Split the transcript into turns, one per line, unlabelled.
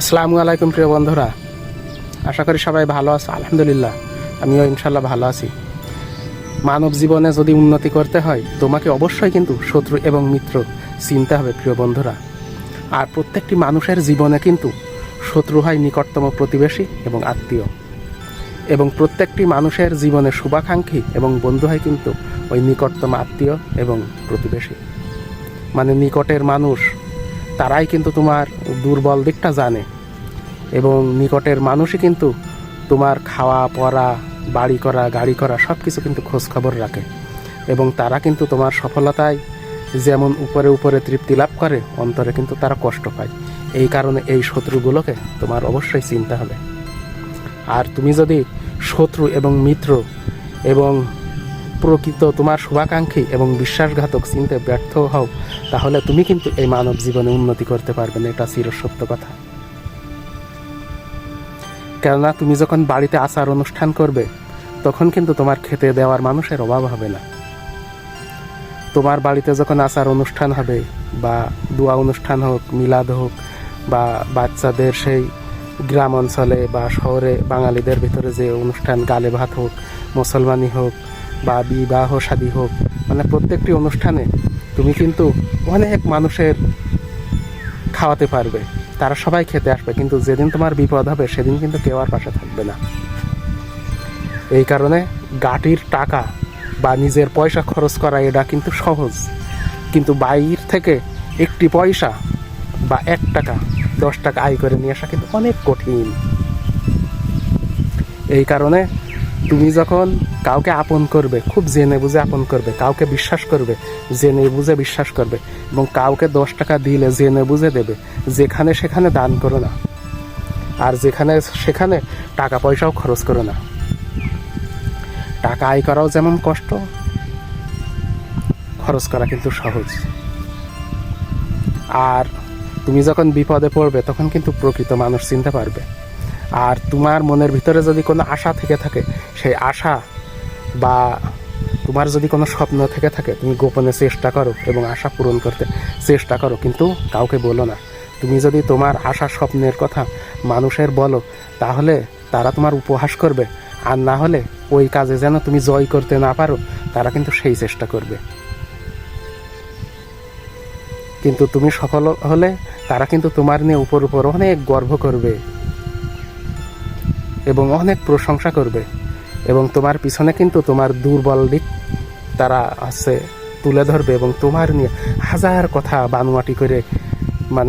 আসসালামু আলাইকুম প্রিয় বন্ধুরা। আশা করি সবাই ভালো আছে, আলহামদুলিল্লাহ। আমিও ইনশাল্লাহ ভালো আছি। মানব জীবনে যদি উন্নতি করতে হয়, তোমাকে অবশ্যই কিন্তু শত্রু এবং মিত্র চিনতে হবে প্রিয় বন্ধুরা। আর প্রত্যেকটি মানুষের জীবনে কিন্তু শত্রু হয় নিকটতম প্রতিবেশী এবং আত্মীয়। এবং প্রত্যেকটি মানুষের জীবনে শুভাকাঙ্ক্ষী এবং বন্ধু হয় কিন্তু ওই নিকটতম আত্মীয় এবং প্রতিবেশী। মানে নিকটের মানুষ তারাই কিন্তু তোমার দুর্বল দিকটা জানে। এবং নিকটের মানুষই কিন্তু তোমার খাওয়া, পড়া, বাড়ি করা, গাড়ি করা সব কিছু কিন্তু খোঁজ খবর রাখে। এবং তারা কিন্তু তোমার সফলতায় যেমন উপরে উপরে তৃপ্তি লাভ করে, অন্তরে কিন্তু তারা কষ্ট পায়। এই কারণে এই শত্রুগুলোকে তোমার অবশ্যই চিনতে হবে। আর তুমি যদি শত্রু এবং মিত্র এবং প্রকৃত তোমার শুভাকাঙ্ক্ষী এবং বিশ্বাসঘাতক চিনতে ব্যর্থ হও, তাহলে তুমি কিন্তু এই মানব জীবনে উন্নতি করতে পারবে না, এটা চিরসত্য কথা। কেননা তুমি যখন বাড়িতে আচার অনুষ্ঠান করবে, তখন কিন্তু তোমার খেতে দেওয়ার মানুষের অভাব হবে না। তোমার বাড়িতে যখন আচার অনুষ্ঠান হবে, বা দোয়া অনুষ্ঠান হোক, মিলাদ হোক, বা বাচ্চাদের সেই গ্রাম অঞ্চলে বা শহরে বাঙালিদের ভিতরে যে অনুষ্ঠান, গালে ভাত হোক, মুসলমানি হোক বা বিবাহ, শাদী হোক মানে প্রত্যেকটি অনুষ্ঠানে তুমি কিন্তু অনেক মানুষের খাওয়াতে পারবে। তারা সবাই খেতে আসবে, কিন্তু যেদিন তোমার বিপদ হবে, সেদিন কিন্তু কেউ আর পাশে থাকবে না। এই কারণে গাটির টাকা বা নিজের পয়সা খরচ করা, এটা কিন্তু সহজ। কিন্তু বাইর থেকে একটি পয়সা বা এক টাকা, দশ টাকা আয় করে নিয়ে আসা কিন্তু অনেক কঠিন। এই কারণে তুমি যখন কাউকে আপন করবে, খুব জেনে বুঝে আপন করবে, কাউকে বিশ্বাস করবে, জেনে বুঝে বিশ্বাস করবে, এবং কাউকে দশ টাকা দিলে জেনে বুঝে দেবে, যেখানে সেখানে দান করো না। আর যেখানে সেখানে টাকা পয়সাও খরচ করো না। টাকা আয় করাও যেমন কষ্ট, খরচ করা কিন্তু সহজ। আর তুমি যখন বিপদে পড়বে, তখন কিন্তু প্রকৃত মানুষ চিনতে পারবে। আর তোমার মনের ভিতরে যদি কোনো আশা থেকে থাকে, সেই আশা বা তোমার যদি কোনো স্বপ্ন থেকে থাকে, তুমি গোপনে চেষ্টা করো এবং আশা পূরণ করতে চেষ্টা করো, কিন্তু কাউকে বলো না। তুমি যদি তোমার আশা স্বপ্নের কথা মানুষের বলো, তাহলে তারা তোমার উপহাস করবে। আর না হলে ওই কাজে যেন তুমি জয় করতে না পারো, তারা কিন্তু সেই চেষ্টা করবে। কিন্তু তুমি সফল হলে তারা কিন্তু তোমার নিয়ে উপর উপর অনেক গর্ব করবে। এবং অনেক প্রশংসা করবে। এবং তোমার পিছনে কিন্তু তোমার দুর্বল দিক তারা আছে, তুলে ধরবে এবং তোমার নিয়ে হাজার কথা বানুয়াটি করে মানে